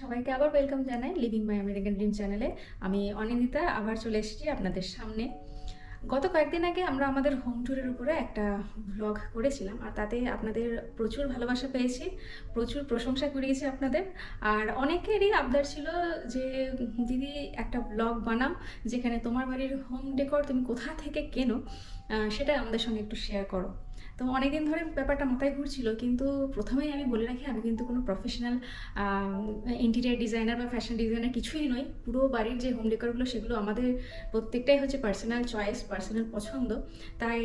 সবাইকে আবার ওয়েলকাম জানাই লিভিং মাই আমেরিকান ড্রিম চ্যানেলে আমি অনিন্দিতা, আবার চলে এসেছি আপনাদের সামনে। গত কয়েকদিন আগে আমরা আমাদের হোম ট্যুরের উপরে একটা ব্লগ করেছিলাম, আর তাতে আপনাদের প্রচুর ভালোবাসা পেয়েছি, প্রচুর প্রশংসা কুড়িয়েছি আপনাদের। আর অনেকেরই আবদার ছিল যে, দিদি, একটা ব্লগ বানাও, যেখানে তোমার বাড়ির হোম ডেকর তুমি কোথা থেকে কেনো সেটা আমাদের সঙ্গে একটু শেয়ার করো। তো অনেকদিন ধরে ব্যাপারটা মাথায় ঘুরছিল, কিন্তু প্রথমেই আমি বলে রাখি, আমি কিন্তু কোনো প্রফেশনাল ইন্টেরিয়ার ডিজাইনার বা ফ্যাশন ডিজাইনার কিছুই নই। পুরো বাড়ির যে হোম ডেকোরগুলো সেগুলো আমাদের প্রত্যেকটাই হচ্ছে পার্সোনাল চয়েস পার্সোনাল পছন্দ। তাই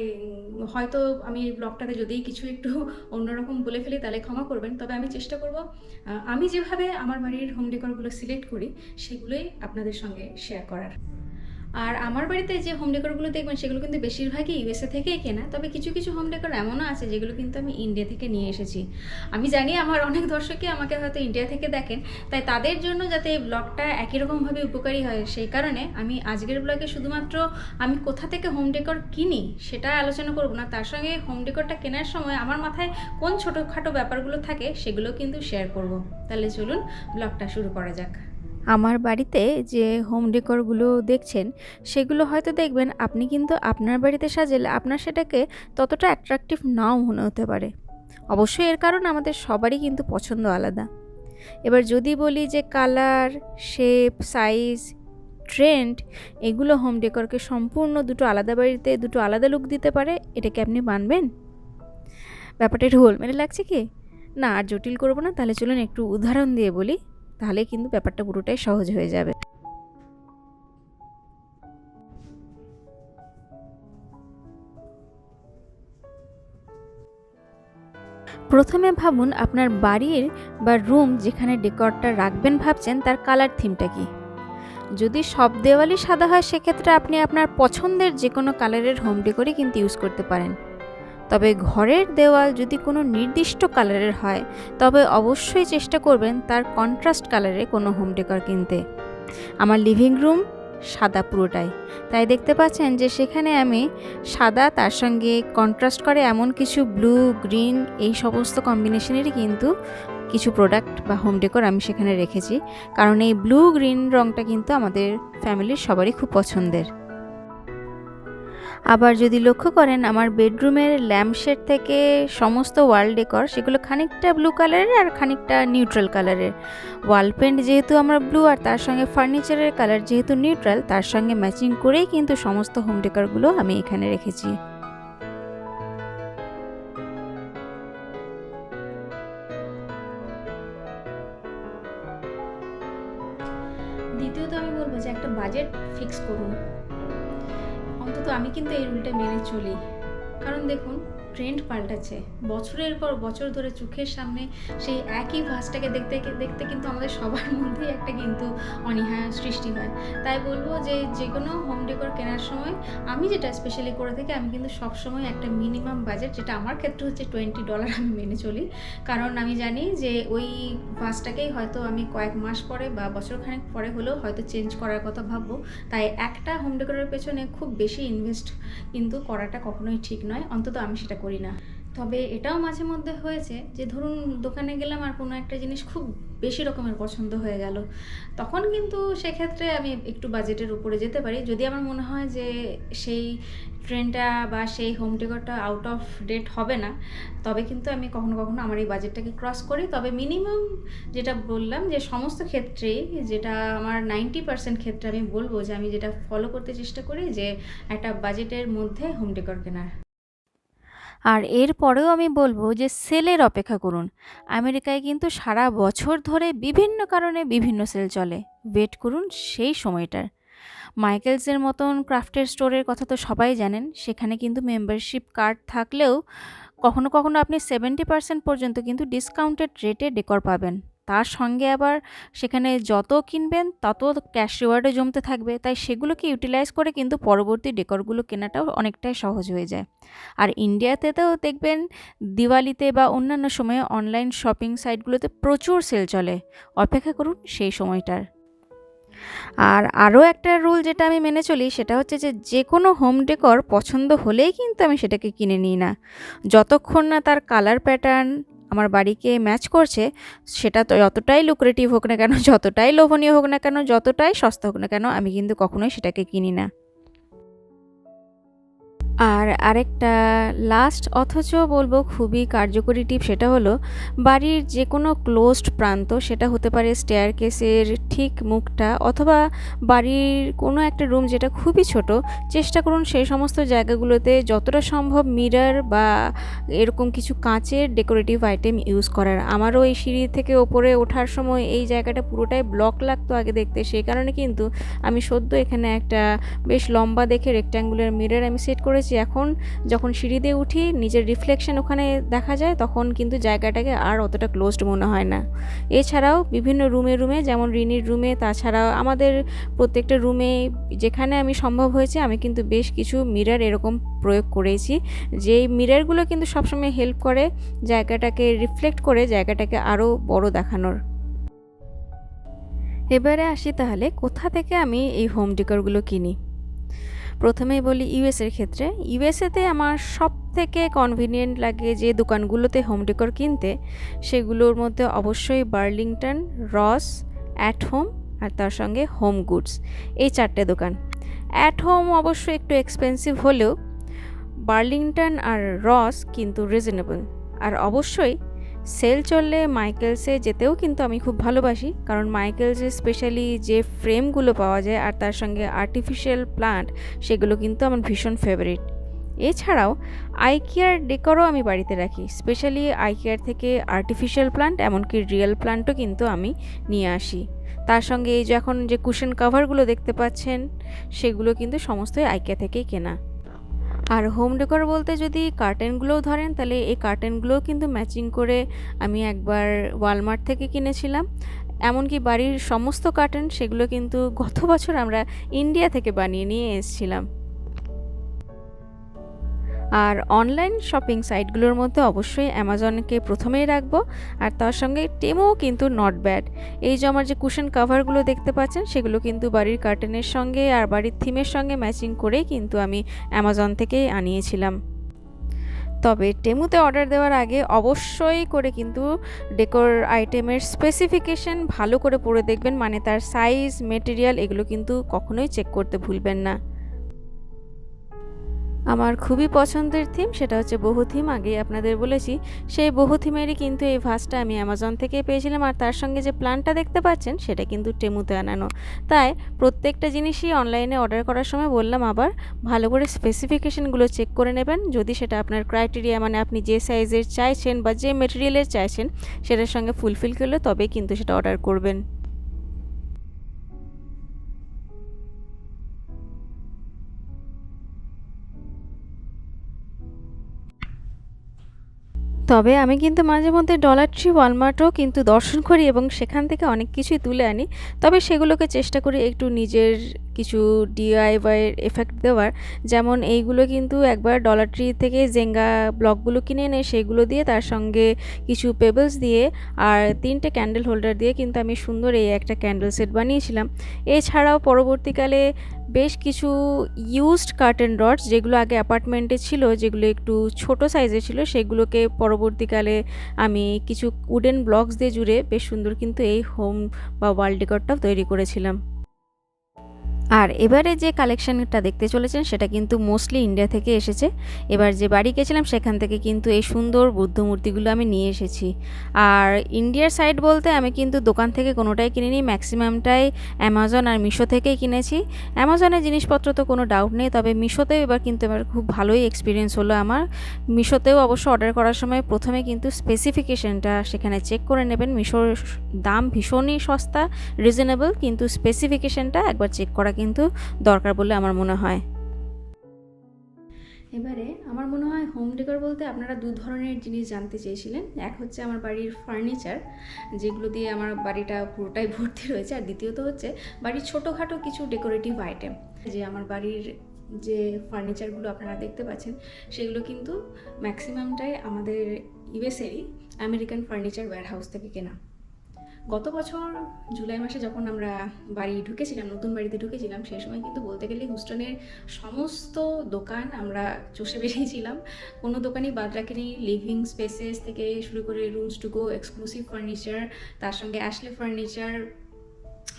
হয়তো আমি এই ব্লগটাতে যদি কিছু একটু অন্যরকম বলে ফেলি, তাহলে ক্ষমা করবেন। তবে আমি চেষ্টা করব আমি যেভাবে আমার বাড়ির হোম ডেকোরগুলো সিলেক্ট করি, সেগুলোই আপনাদের সঙ্গে শেয়ার করার। আর আমার বাড়িতে যে হোম ডেকোরগুলো দেখবেন, সেগুলো কিন্তু বেশিরভাগই ইউএসএ থেকেই কেনা। তবে কিছু কিছু হোম ডেকোর এমনও আছে, যেগুলো কিন্তু আমি ইন্ডিয়া থেকে নিয়ে এসেছি। আমি জানি আমার অনেক দর্শকই আমাকে হয়তো ইন্ডিয়া থেকে দেখেন, তাই তাদের জন্য যাতে এই ব্লগটা একই রকমভাবে উপকারী হয়, সেই কারণে আমি আজকের ব্লগে শুধুমাত্র আমি কোথা থেকে হোম ডেকোর কিনি, সেটা আলোচনা করব না। তার সঙ্গে হোম ডেকোরটা কেনার সময় আমার মাথায় কোন ছোটোখাটো ব্যাপারগুলো থাকে, সেগুলো কিন্তু শেয়ার করব। তাহলে চলুন ব্লগটা শুরু করা যাক। আমার বাড়িতে যে হোম ডেকোরগুলো দেখছেন, সেগুলো হয়তো দেখবেন আপনি কিন্তু আপনার বাড়িতে সাজালে আপনার সেটাকে ততটা অ্যাট্রাকটিভ নাও মনে হতে পারে। অবশ্যই এর কারণ আমাদের সবারই কিন্তু পছন্দ আলাদা। এবার যদি বলি যে কালার শেপ সাইজ ট্রেন্ড এগুলো হোম ডেকরকে সম্পূর্ণ দুটো আলাদা বাড়িতে, দুটো আলাদা লুক দিতে পারে, এটাকে আপনি মানবেন? ব্যাপারটা একটু গোলমেলে লাগছে কি? না, আর জটিল করব না, তাহলে চলুন একটু উদাহরণ দিয়ে বলি। তাহলে কিন্তু ব্যাপারটা পুরোটাই সহজ হয়ে যাবে। প্রথমে ভাবুন আপনার বাড়ির বা রুম যেখানে ডেকরটা রাখবেন ভাবছেন, তার কালার থিমটা কি? যদি সব দেওয়ালই সাদা হয়, সেক্ষেত্রে আপনি আপনার পছন্দের যে কোনো কালারের হোম ডেকোরই কিন্তু ইউজ করতে পারেন। তবে ঘরের দেওয়াল যদি কোনো নির্দিষ্ট কালারের হয়, তবে অবশ্যই চেষ্টা করবেন তার কন্ট্রাস্ট কালারে কোনো হোম ডেকর কিনতে। আমার লিভিং রুম সাদা পুরোটাই। তাই দেখতে পাচ্ছেন যে সেখানে আমি সাদা, তার সঙ্গে কন্ট্রাস্ট করে এমন কিছু ব্লু, গ্রিন এই সমস্ত কম্বিনেশনেরই কিন্তু কিছু প্রোডাক্ট বা হোম ডেকর আমি সেখানে রেখেছি। কারণ এই ব্লু, গ্রিন রঙটা কিন্তু আমাদের ফ্যামিলির সবারই খুব পছন্দের। আবার যদি লক্ষ্য করেন, আমার বেডরুমের ল্যাম্পশেড থেকে সমস্ত ওয়াল ডেকর, সেগুলো খানিকটা ব্লু কালারের আর খানিকটা নিউট্রাল কালারের। ওয়াল পেন্ট যেহেতু আমরা ব্লু আর তার সঙ্গে ফার্নিচারের কালার যেহেতু নিউট্রাল, তার সঙ্গে ম্যাচিং করেই কিন্তু সমস্ত হোম ডেকরগুলো আমি এখানে রেখেছি। আমি কিন্তু এই রুলটা মেনে চলি। কারণ দেখুন ট্রেন্ড পাল্টাচ্ছে। বছরের পর বছর ধরে চোখের সামনে সেই একই ভাসটাকে দেখতে দেখতে কিন্তু আমাদের সবার মধ্যেই একটা কিন্তু অনীহা সৃষ্টি হয়। তাই বলব যে যে কোনো হোম ডেকোর কেনার সময় আমি যেটা স্পেশালি করে থাকি, আমি কিন্তু সবসময় একটা মিনিমাম বাজেট যেটা আমার ক্ষেত্রে হচ্ছে টোয়েন্টি ডলার আমি মেনে চলি। কারণ আমি জানি যে ওই ভাসটাকেই হয়তো আমি কয়েক মাস পরে বা বছরখানেক পরে হলেও হয়তো চেঞ্জ করার কথা ভাববো। তাই একটা হোম ডেকোরের পেছনে খুব বেশি ইনভেস্ট কিন্তু করাটা কখনোই ঠিক নয়। অন্তত আমি সেটা করি না। তবে এটাও মাঝে মধ্যে হয়েছে যে ধরুন দোকানে গেলাম আর কোনো একটা জিনিস খুব বেশি রকমের পছন্দ হয়ে গেল। তখন কিন্তু সেক্ষেত্রে আমি একটু বাজেটের উপরে যেতে পারি। যদি আমার মনে হয় যে সেই ট্রেনটা বা সেই হোম ডেকরটা আউট অফ ডেট হবে না, তবে কিন্তু আমি কখনো কখনো আমার এই বাজেটটাকে ক্রস করি। তবে মিনিমাম যেটা বললাম যে সমস্ত ক্ষেত্রেই যেটা আমার নাইনটি পার্সেন্ট ক্ষেত্রে আমি বলব যে আমি যেটা ফলো করতে চেষ্টা করি যে একটা বাজেটের মধ্যে হোম ডেকর কেনার। আর এরপরেও আমি বলব যে সেলের অপেক্ষা করুন। আমেরিকায় কিন্তু সারা বছর ধরে বিভিন্ন কারণে বিভিন্ন সেল চলে। ওয়েট করুন সেই সময়টার। মাইকেলসের মতন ক্রাফটের স্টোরের কথা তো সবাই জানেন। সেখানে কিন্তু মেম্বারশিপ কার্ড থাকলেও কখনো কখনো আপনি সেভেন্টি পার্সেন্ট পর্যন্ত কিন্তু ডিসকাউন্টেড রেটে ডেকর পাবেন। তার সঙ্গে আবার সেখানে যত কিনবেন, তত ক্যাশ রিওয়ার্ডও জমতে থাকবে। তাই সেগুলোকে ইউটিলাইজ করে কিন্তু পরবর্তী ডেকরগুলো কেনাটাও অনেকটাই সহজ হয়ে যায়। আর ইন্ডিয়াতে তো দেখবেন, দিওয়ালিতে বা অন্যান্য সময়ে অনলাইন শপিং সাইটগুলোতে প্রচুর সেল চলে। অপেক্ষা করুন সেই সময়টার। আর আরও একটা রুল যেটা আমি মেনে চলি, সেটা হচ্ছে যে যে কোনো হোম ডেকর পছন্দ হলেই কিন্তু আমি সেটাকে কিনে নিই না। যতক্ষণ না তার কালার প্যাটার্ন আমার বাড়িকে ম্যাচ করছে, সেটা তো যতটাই লুক্রেটিভ হোক না কেন, যতটাই লোভনীয় হোক না কেন, যতটাই সস্তা হোক না কেন, আমি কিন্তু কখনোই সেটাকে কিনি না। আর আরেকটা লাস্ট অথচ বলব খুবই কার্যকরী টিপ সেটা হলো, বাড়ির যে কোনো ক্লোজড প্রান্ত, সেটা হতে পারে স্টেয়ার কেসের ঠিক মুখটা অথবা বাড়ির কোনো একটা রুম যেটা খুবই ছোট, চেষ্টা করুন সেই সমস্ত জায়গাগুলোতে যতটা সম্ভব মিরার বা এরকম কিছু কাঁচের ডেকোরেটিভ আইটেম ইউজ করার। আমারও এই সিঁড়ি থেকে ওপরে ওঠার সময় এই জায়গাটা পুরোটাই ব্লক লাগতো আগে দেখতে, সেই কারণে কিন্তু আমি সদ্য এখানে একটা বেশ লম্বা দেখে রেক্ট্যাঙ্গুলার মিরর আমি সেট করেছি। এখন যখন সিঁড়ি দিয়ে উঠি, নিজের রিফ্লেকশন ওখানে দেখা যায়, তখন কিন্তু জায়গাটাকে আর অতটা ক্লোজড মনে হয় না। এছাড়াও বিভিন্ন রুমে রুমে, যেমন রিনির রুমে, তাছাড়া আমাদের প্রত্যেকটা রুমে যেখানে আমি সম্ভব হয়েছে, আমি কিন্তু বেশ কিছু মিরার এরকম প্রয়োগ করেছি। যেই মিররগুলো কিন্তু সবসময় হেল্প করে জায়গাটাকে রিফ্লেক্ট করে জায়গাটাকে আরও বড় দেখানোর। এবারে আসি তাহলে, কোথা থেকে আমি এই হোম ডেকরগুলো কিনি? প্রথমেই বলি ইউএসের ক্ষেত্রে। ইউএসএতে আমার সব থেকে কনভিনিয়েন্ট লাগে যে দোকানগুলোতে হোম ডেকর কিনতে, সেগুলোর মধ্যে অবশ্যই বার্লিংটন রস অ্যাট হোম আর তার সঙ্গে হোম গুডস এই চারটে দোকান। অ্যাট হোম অবশ্য একটু এক্সপেন্সিভ হলেও বার্লিংটন আর রস কিন্তু রিজনেবল আর অবশ্যই সেল চললে মাইকেলসে যেতেও কিন্তু আমি খুব ভালোবাসি, কারণ মাইকেলসে স্পেশালি যে ফ্রেমগুলো পাওয়া যায় আর তার সঙ্গে আর্টিফিশিয়াল প্লান্ট সেগুলো কিন্তু আমার ভীষণ ফেভারিট এছাড়াও আইকেয়ার ডেকরও আমি বাড়িতে রাখি স্পেশালি আইকেয়ার থেকে আর্টিফিশিয়াল প্লান্ট এমনকি রিয়েল প্লান্টও কিন্তু আমি নিয়ে আসি। তার সঙ্গে এই যে এখন যে কুশন কাভারগুলো দেখতে পাচ্ছেন, সেগুলো কিন্তু সমস্তই আইকিয়া থেকেই কেনা। আর হোম ডেকোর বলতে যদি কার্টেনগুলোও ধরেন, তাহলে এই কার্টেনগুলোও কিন্তু ম্যাচিং করে আমি একবার ওয়ালমার্ট থেকে কিনেছিলাম। এমনকি বাড়ির সমস্ত কার্টেন সেগুলো কিন্তু গত বছর আমরা ইন্ডিয়া থেকে বানিয়ে নিয়ে এসেছিলাম। আর অনলাইন শপিং সাইটগুলোর মধ্যে অবশ্যই অ্যামাজনকে প্রথমেই রাখব। আর তার সঙ্গে টেমও কিন্তু নট ব্যাড এই যে আমার যে কুশন কাভারগুলো দেখতে পাচ্ছেন, সেগুলো কিন্তু বাড়ির কার্টেনের সঙ্গে আর বাড়ির থিমের সঙ্গে ম্যাচিং করেই কিন্তু আমি অ্যামাজন থেকেই আনিয়েছিলাম। তবে টেমুতে অর্ডার দেওয়ার আগে অবশ্যই করে কিন্তু ডেকোর আইটেমের স্পেসিফিকেশন ভালো করে পড়ে দেখবেন মানে তার সাইজ মেটেরিয়াল এগুলো কিন্তু কখনোই চেক করতে ভুলবেন না। আমার খুবই পছন্দের থিম সেটা হচ্ছে বহু থিম আগেই আপনাদের বলেছি। সেই বহু থিমেরই কিন্তু এই ভাসটা আমি অ্যামাজন থেকে পেয়েছিলাম আর তার সঙ্গে যে প্ল্যানটা দেখতে পাচ্ছেন সেটা কিন্তু টেমুতে আনানো। তাই প্রত্যেকটা জিনিসই অনলাইনে অর্ডার করার সময় বললাম আবার, ভালো করে স্পেসিফিকেশনগুলো চেক করে নেবেন। যদি সেটা আপনার ক্রাইটেরিয়া মানে আপনি যে সাইজের চাইছেন বা যে মেটেরিয়ালের চাইছেন, সেটার সঙ্গে ফুলফিল করলে তবেই কিন্তু সেটা অর্ডার করবেন। তবে আমি কিন্তু মাঝে মধ্যে ডলার ট্রি ওয়ালমার্টও কিন্তু দর্শন করি এবং সেখান থেকে অনেক কিছুই তুলে আনি। তবে সেগুলোকে চেষ্টা করি একটু নিজের কিছু ডিআইওয়াইয়ের এফেক্ট দেওয়ার। যেমন এইগুলো কিন্তু একবার ডলার ট্রি থেকে জেঙ্গা ব্লকগুলো কিনে এনে সেগুলো দিয়ে তার সঙ্গে কিছু পেবলস দিয়ে আর তিনটে ক্যান্ডেল হোল্ডার দিয়ে কিন্তু আমি সুন্দর এই একটা ক্যান্ডেল সেট বানিয়েছিলাম। এছাড়াও পরবর্তীকালে বেশ কিছু ইউজড কার্টেন রডস যেগুলো আগে অ্যাপার্টমেন্টে ছিল, যেগুলো একটু ছোট সাইজে ছিল, সেগুলোকে পরবর্তীকালে আমি কিছু উডেন ব্লকস দিয়ে জুড়ে বেশ সুন্দর কিন্তু এই হোম বা ওয়াল ডেকরটাও তৈরি করেছিলাম। আর এবারে যে কালেকশনটা দেখতে চলেছেন, সেটা কিন্তু মোস্টলি ইন্ডিয়া থেকে এসেছে। এবার যে বাড়ি গেছিলাম, সেখান থেকে কিন্তু এই সুন্দর বুদ্ধ মূর্তিগুলো আমি নিয়ে এসেছি। আর ইন্ডিয়ার সাইড বলতে আমি কিন্তু দোকান থেকে কোনোটাই কিনিনি ম্যাক্সিমামটাই অ্যামাজন আর মিশো থেকেই কিনেছি। অ্যামাজনের জিনিসপত্র তো কোনো ডাউট নেই, তবে মিশোতেও এবার কিন্তু এবার খুব ভালোই এক্সপিরিয়েন্স হলো আমার। মিশোতেও অবশ্য অর্ডার করার সময় প্রথমে কিন্তু স্পেসিফিকেশনটা সেখানে চেক করে নেবেন। মিশোর দাম ভীষণই সস্তা রিজনেবল কিন্তু স্পেসিফিকেশনটা একবার চেক করা কিন্তু দরকার বলে আমার মনে হয়। এবারে আমার মনে হয় হোম ডেকর বলতে আপনারা দু ধরনের জিনিস জানতে চেয়েছিলেন। এক হচ্ছে আমার বাড়ির ফার্নিচার যেগুলো দিয়ে আমার বাড়িটা পুরোটাই ভর্তি রয়েছে। আর দ্বিতীয়ত হচ্ছে বাড়ির ছোটোখাটো কিছু ডেকোরেটিভ আইটেম যে আমার বাড়ির যে ফার্নিচারগুলো আপনারা দেখতে পাচ্ছেন, সেগুলো কিন্তু ম্যাক্সিমামটাই আমাদের ইউএসএরই আমেরিকান ফার্নিচার ওয়্যার হাউস থেকে কেনা। গত বছর জুলাই মাসে যখন আমরা বাড়ি ঢুকেছিলাম, নতুন বাড়িতে ঢুকেছিলাম, সেই সময় কিন্তু বলতে গেলে হুস্টনের সমস্ত দোকান আমরা চষে বেরিয়েছিলাম কোনো দোকানই বাদ রাখেনি। লিভিং স্পেসেস থেকে শুরু করে রুমস টুকো এক্সক্লুসিভ ফার্নিচার, তার সঙ্গে অ্যাশলে ফার্নিচার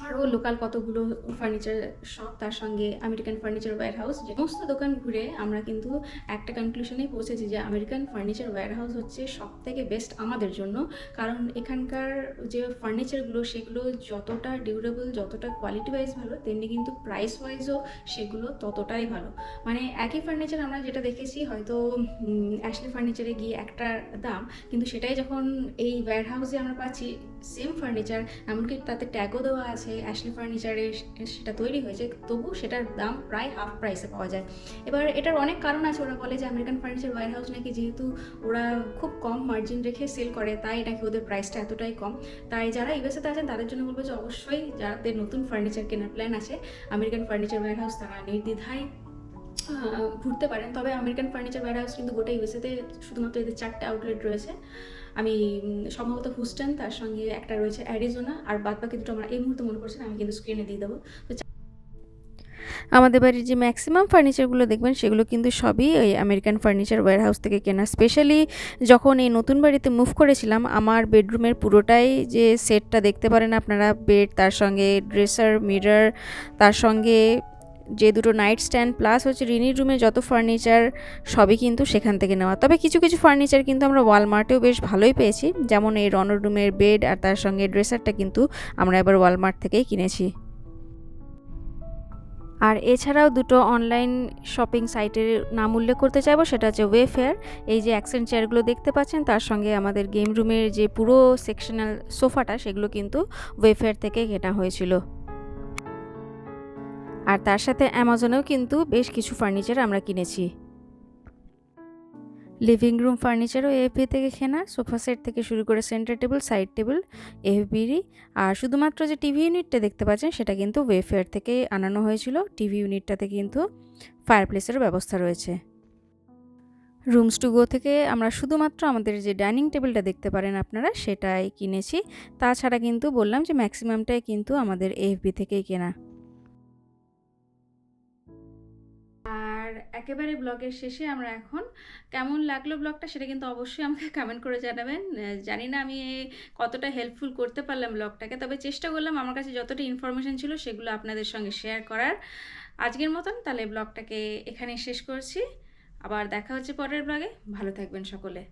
আরও লোকাল কতগুলো ফার্নিচার শপ তার সঙ্গে আমেরিকান ফার্নিচার ওয়্যার হাউস সমস্ত দোকান ঘুরে আমরা কিন্তু একটা কনক্লুশনেই পৌঁছেছি যে আমেরিকান ফার্নিচার ওয়্যার হাউস হচ্ছে সব থেকে বেস্ট আমাদের জন্য। কারণ এখানকার যে ফার্নিচারগুলো সেগুলো যতটা ডিউরেবল যতটা কোয়ালিটি ওয়াইজ ভালো, তেমনি কিন্তু প্রাইস ওয়াইজও সেগুলো ততটাই ভালো। মানে একই ফার্নিচার আমরা যেটা দেখেছি, হয়তো অ্যাশলি ফার্নিচারে গিয়ে একটা দাম, কিন্তু সেটাই যখন এই ওয়্যার হাউসে আমরা পাচ্ছি সেম ফার্নিচার এমনকি তাতে ট্যাগও দেওয়া আছে অ্যাশলি ফার্নিচারে সেটা তৈরি হয়েছে, তবু সেটার দাম প্রায় হাফ প্রাইসে পাওয়া যায়। এবার এটার অনেক কারণ আছে, ওরা বলে যে আমেরিকান ফার্নিচার ওয়্যার হাউস নাকি যেহেতু ওরা খুব কম মার্জিন রেখে সেল করে, তাই নাকি ওদের প্রাইসটা এতটাই কম। তাই যারা ইউএসএতে আছেন, তাদের জন্য বলব যে অবশ্যই যাদের নতুন ফার্নিচার কেনার প্ল্যান আছে আমেরিকান ফার্নিচার ওয়্যার হাউস তারা নির্দ্বিধায় ঘুরতে পারেন। তবে আমেরিকান ফার্নিচার ওয়্যার হাউস কিন্তু গোটা ইউএসএতে শুধুমাত্র এদের চারটে আউটলেট রয়েছে। আমি সম্ভবত হুস্টন তার সঙ্গে একটা রয়েছে অ্যারিজোনা আর বাদ বাকি দুটো আমরা এই মুহূর্তে মনে করছি না, আমি কিন্তু স্ক্রিনে দিয়ে দেবো। আমাদের বাড়ির যে ম্যাক্সিমাম ফার্নিচারগুলো দেখবেন সেগুলো কিন্তু সবই ওই আমেরিকান ফার্নিচার ওয়্যার হাউস থেকে কেনা। স্পেশালি যখন এই নতুন বাড়িতে মুভ করেছিলাম আমার বেডরুমের পুরোটাই যে সেটটা দেখতে পারেন আপনারা বেড তার সঙ্গে ড্রেসার মিরর তার সঙ্গে যে দুটো নাইট স্ট্যান্ড প্লাস হচ্ছে রিনির রুমে যত ফার্নিচার সবই কিন্তু সেখান থেকে নেওয়া। তবে কিছু কিছু ফার্নিচার কিন্তু আমরা ওয়ালমার্টেও বেশ ভালোই পেয়েছি। যেমন এই রনর রুমের বেড আর তার সঙ্গে ড্রেসারটা কিন্তু আমরা এবার ওয়ালমার্ট থেকেই কিনেছি। আর এছাড়াও দুটো অনলাইন শপিং সাইটের নাম উল্লেখ করতে চাইব, সেটা হচ্ছে ওয়েফেয়ার এই যে অ্যাক্সেন্ট চেয়ারগুলো দেখতে পাচ্ছেন, তার সঙ্গে আমাদের গেম রুমের যে পুরো সেকশনাল সোফাটা সেগুলো কিন্তু ওয়েফেয়ার থেকে কেনা হয়েছিল। আর তার সাথে অ্যামাজনেও কিন্তু বেশ কিছু ফার্নিচার আমরা কিনেছি। লিভিং রুম ফার্নিচারও এফবি থেকে কেনা, সোফা সেট থেকে শুরু করে সেন্টার টেবিল, সাইড টেবিল এফবিরই আর শুধুমাত্র যে টিভি ইউনিটটা দেখতে পাচ্ছেন, সেটা কিন্তু ওয়েফেয়ার থেকে আনানো হয়েছিল। টিভি ইউনিটটাতে কিন্তু ফায়ারপ্লেসের ব্যবস্থা রয়েছে। রুমস টু গো থেকে আমরা শুধুমাত্র আমাদের যে ডাইনিং টেবিলটা দেখতে পারেন আপনারা, সেটাই কিনেছি। তাছাড়া কিন্তু বললাম যে ম্যাক্সিমামটাই কিন্তু আমাদের এফবি থেকেই কেনা। একেবারে ব্লগের শেষে আমরা এখন কেমন লাগল ব্লগটা সেটা কিন্তু অবশ্যই আমাকে কমেন্ট করে জানাবেন। জানি না আমি কতটা হেল্পফুল করতে পারলাম ব্লগটাকে, তবে চেষ্টা করলাম আমার কাছে যতটা ইনফরমেশান ছিল সেগুলো আপনাদের সঙ্গে শেয়ার করার। আজকের মতন তাহলে ব্লগটাকে এখানে শেষ করছি। আবার দেখা হচ্ছে পরের ব্লগে। ভালো থাকবেন সকলে।